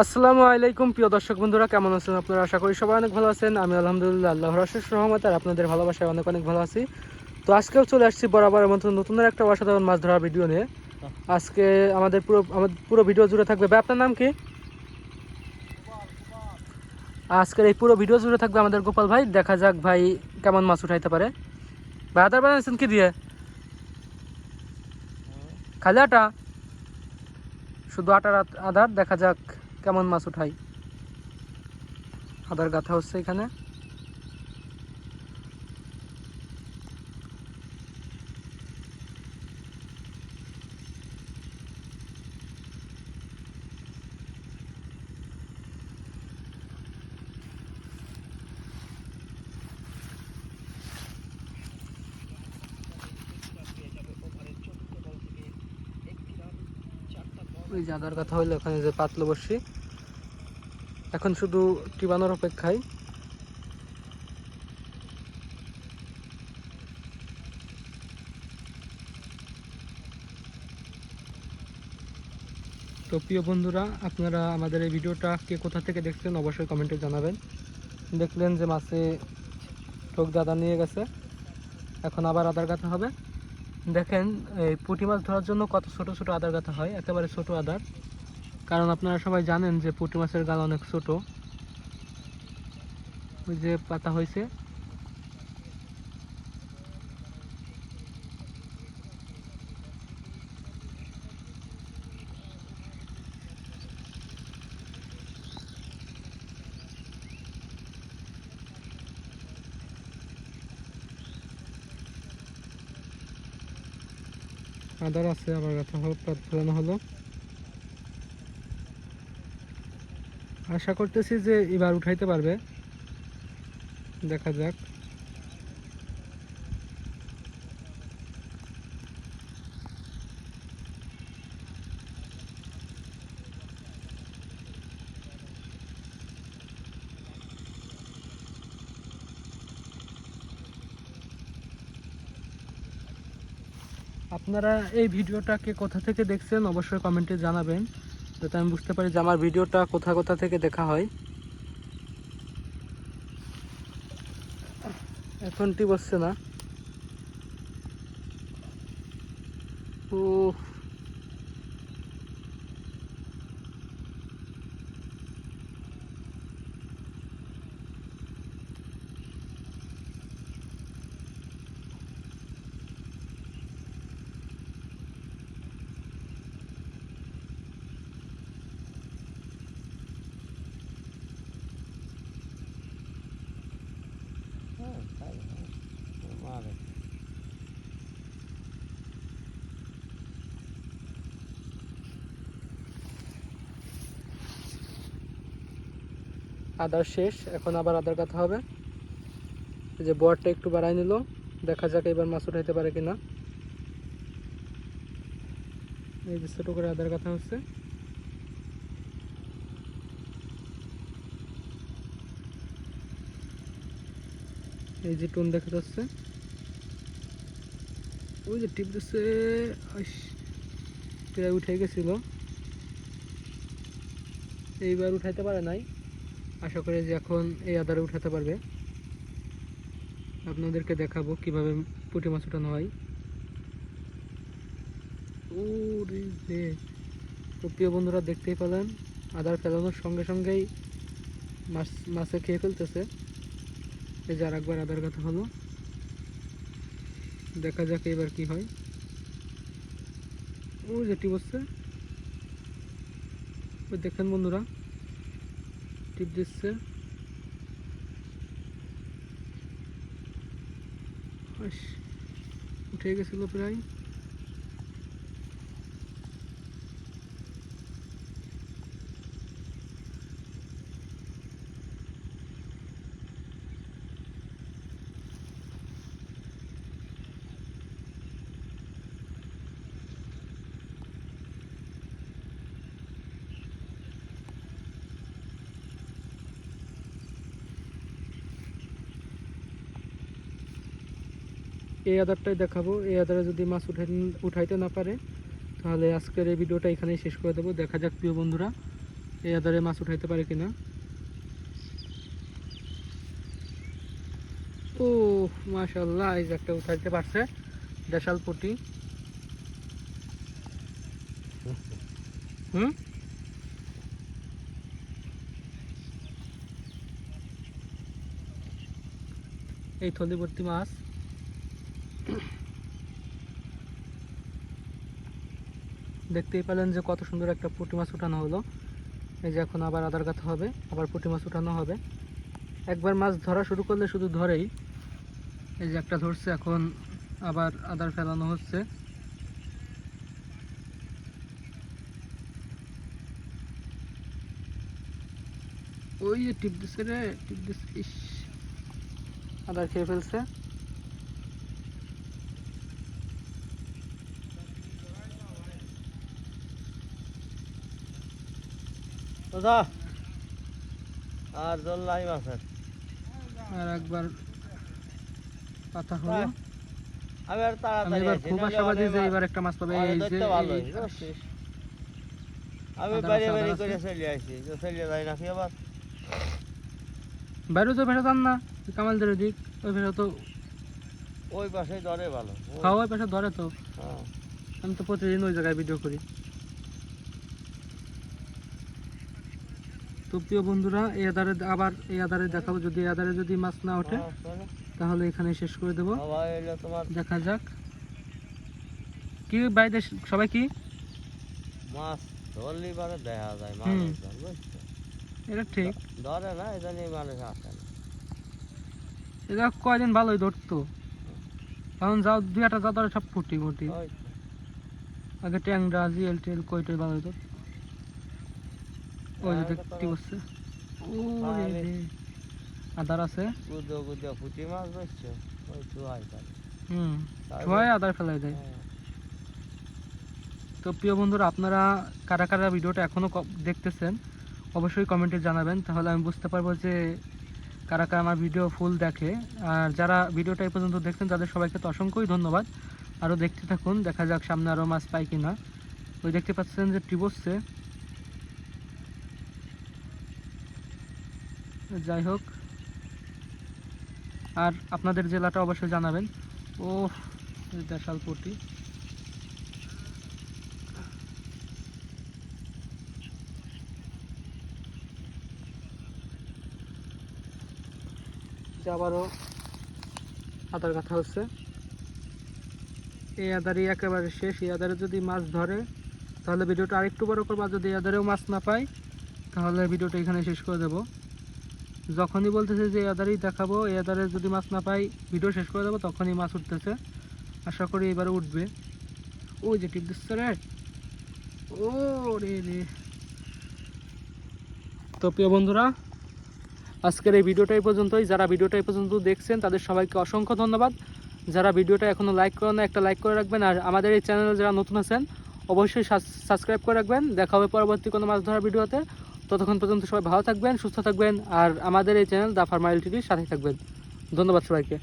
আসসালামু আলাইকুম, প্রিয় দর্শক বন্ধুরা, কেমন আছেন আপনারা? আশা করি সবাই অনেক ভালো আছেন। আমি আলহামদুলিল্লাহ আল্লাহর অশেষ রহমত আর আপনাদের ভালোবাসায় অনেক অনেক ভালো আছি। তো আজকেও চলে আসছি বরাবরের মতো নতুন একটা অসাধারণ মাছ ধরার ভিডিও নিয়ে। আজকে আমাদের পুরো আমাদের পুরো ভিডিও জুড়ে থাকবে আপনার নাম কি? আজকের এই পুরো ভিডিও জুড়ে থাকবে আমাদের গোপাল ভাই। দেখা যাক ভাই কেমন মাছ উঠাইতে পারে। ভাই, আদার বানাইছেন কি দিয়ে? খালি আটা? শুধু আটার আধার দেখা যাক। কেমন মাছ উঠাই? আদার গাথা হচ্ছে এখানে। ওই যে আদার কথা হইল ওখানে যে পাতলো বসছি এখন শুধু টিবানোর অপেক্ষায়। তো প্রিয় বন্ধুরা, আপনারা আমাদের এই ভিডিওটা কে কোথা থেকে দেখছেন অবশ্যই কমেন্টে জানাবেন। দেখলেন যে মাছে ঠোক দাদা নিয়ে গেছে। এখন আবার আদার গাথা হবে। দেখেন, এই পুঁটি মাছ ধরার জন্য কত ছোট ছোট আদার গাঁথা হয়, একেবারে ছোট আদার। কারণ আপনারা সবাই জানেন যে পুঁটি মাছের গাল অনেক ছোট। ওই যে পাতা হয়েছে আদার আছে, আবার কাছে হলো পাত ফেলানো হলো। আশা করতেছি যে এবার উঠাইতে পারবে। দেখা যাক। আপনারা এই ভিডিওটাকে কোথা থেকে দেখছেন অবশ্যই কমেন্টে জানাবেন, যাতে আমি বুঝতে পারি যে আমার ভিডিওটা কোথা কোথা থেকে দেখা হয়। এখনটি বসছে না। ও আদার শেষ, এখন আবার আদার কথা হবে। যে বোয়ারটা একটু বাড়াই নিল, দেখা যাক এবার মাছ উঠাইতে পারে কিনা। এই যে ছোট করে আদার কথা হচ্ছে। এই যে টোন দেখা যাচ্ছে। ওই যে টিপ দিচ্ছে প্রায় উঠে গেছিল। এইবার উঠাইতে পারে নাই। আশা করি যে এখন এই আদারে উঠাতে পারবে। আপনাদেরকে দেখাবো কীভাবে পুঁটি মাছ উঠানো হয়। তো প্রিয় বন্ধুরা, দেখতেই পেলেন, আদার ফেলানোর সঙ্গে সঙ্গেই মাছ মাছে খেয়ে ফেলতেছে। এই যে আর একবার আদার কথা হলো। দেখা যাক এবার কি হয়। ও, যেটি বসছে। দেখেন বন্ধুরা টিপ দিচ্ছে। উঠে গেছিল প্রায়। এই আদারটাই দেখাবো। এই আদারে যদি মাছ উঠাই উঠাইতে না পারে, তাহলে আজকের এই ভিডিওটা এখানেই শেষ করে দেবো। দেখা যাক, প্রিয় বন্ধুরা, এই আদারে মাছ উঠাইতে পারে কিনা। ও মাশাল্লাহ এই যে একটা উঠাইতে পারছে, দেশাল পুটি। হুম? এই থলি মাছ। দেখতেই পেলেন যে কত সুন্দর একটা পুঁটি মাছ উঠানো হলো। এই যে এখন আবার আদার কাছে হবে, আবার পুঁটি মাছ উঠানো হবে। একবার মাছ ধরা শুরু করলে শুধু ধরেই। এই যে একটা ধরছে, এখন আবার আদার ফেলানো হচ্ছে। ওই টিপ দিছে রে, টিপ দিছে, ইস। আদার খেয়ে ফেলছে। আর জল নাই মাছের। আর একবার হলো। বাহ, আমি আর তাড়াতাড়ি এবার খুব আশাবাদী যে এবার একটা মাছ পাবে এই যে? আমি বাড়ি আদার করে চলে আসি তো চলে যাই নাকি আবার? বাইরে তো যান না কামালদের দিক ওই ভেসে তো ওই পাশে ধরে ভালো খাওয়া ওই পাশে ধরে তো। হ্যাঁ। আমি তো প্রতিদিন ওই জায়গায় ভিডিও করি। তো প্রিয় বন্ধুরা এই আদারে আবার এই আধারে দেখাবো। যদি এই আদারে যদি মাছ না ওঠে হ্যাঁ, তাহলে? এখানে শেষ করে দেবো। দেখা যাক। কি বাইরে সবাই কি? মাছ ধরলি পরে দেখা যায় মানুষ এটা ঠিক। ধরে না মানুষ আসে না। এটা কয়দিন ভালোই ধরতো। এখন যাও দুই একটা সব ফুটি ফুটি আগে ট্যাংরা জিএল টেল কইটে ভালো হতো ওই যে দেখতে বসছে ও আদার আছে? কুদো কুদো পুঁটি মাছ বুঝছ ওই চুয়াই পারে হুম তারপর- আদার ফেলাই দেয়। হ্যাঁ। তো প্রিয় বন্ধুরা আপনারা কারা কারা ভিডিওটা এখনও দেখতেছেন অবশ্যই কমেন্টে জানাবেন। তাহলে আমি বুঝতে পারব যে কারা কারা আমার ভিডিও ফুল দেখে। আর যারা ভিডিওটা এই পর্যন্ত দেখছেন তাদের সবাইকে তো অসংখ্যই ধন্যবাদ। আরও দেখতে থাকুন দেখা যাক সামনে আরও মাছ পাই কিনা। ওই দেখতে পাচ্ছেন যে টিবসছে যাই হোক। আর আপনাদের জেলাটা অবশ্যই জানাবেন। ও দেশালপট্টি যে আবারও আদার কথা হচ্ছে। এই আদারই একেবারে শেষ। এই আদারে যদি মাছ ধরে, তাহলে ভিডিওটা আরেকটু বড় করব। যদি এই আদারেও মাছ না পাই তাহলে ভিডিওটা এখানে শেষ করে দেবো। যখনই বলতেছে যে এই আদারই দেখাবো এই আদারে যদি মাছ না পাই ভিডিও শেষ করে দেবো, তখনই মাছ উঠতেছে। আশা করি এবারে উঠবে। ওই যে টিপ দিচ্ছে রে। ও রে রে। তো প্রিয় বন্ধুরা, আজকের এই ভিডিওটা এই পর্যন্তই। যারা ভিডিওটা এই পর্যন্ত দেখছেন, তাদের সবাইকে অসংখ্য ধন্যবাদ। যারা ভিডিওটা এখনও লাইক করেন না একটা লাইক করে রাখবেন। আর আমাদের এই চ্যানেলে যারা নতুন আছেন, অবশ্যই সাবস্ক্রাইব করে রাখবেন। দেখা হবে পরবর্তী কোনো মাছ ধরার ভিডিওতে ততক্ষণ পর্যন্ত সবাই ভালো থাকবেন, সুস্থ থাকবেন, আর আমাদের এই চ্যানেল দা ফার্মাইল টিভির সাথে থাকবেন। ধন্যবাদ সবাইকে।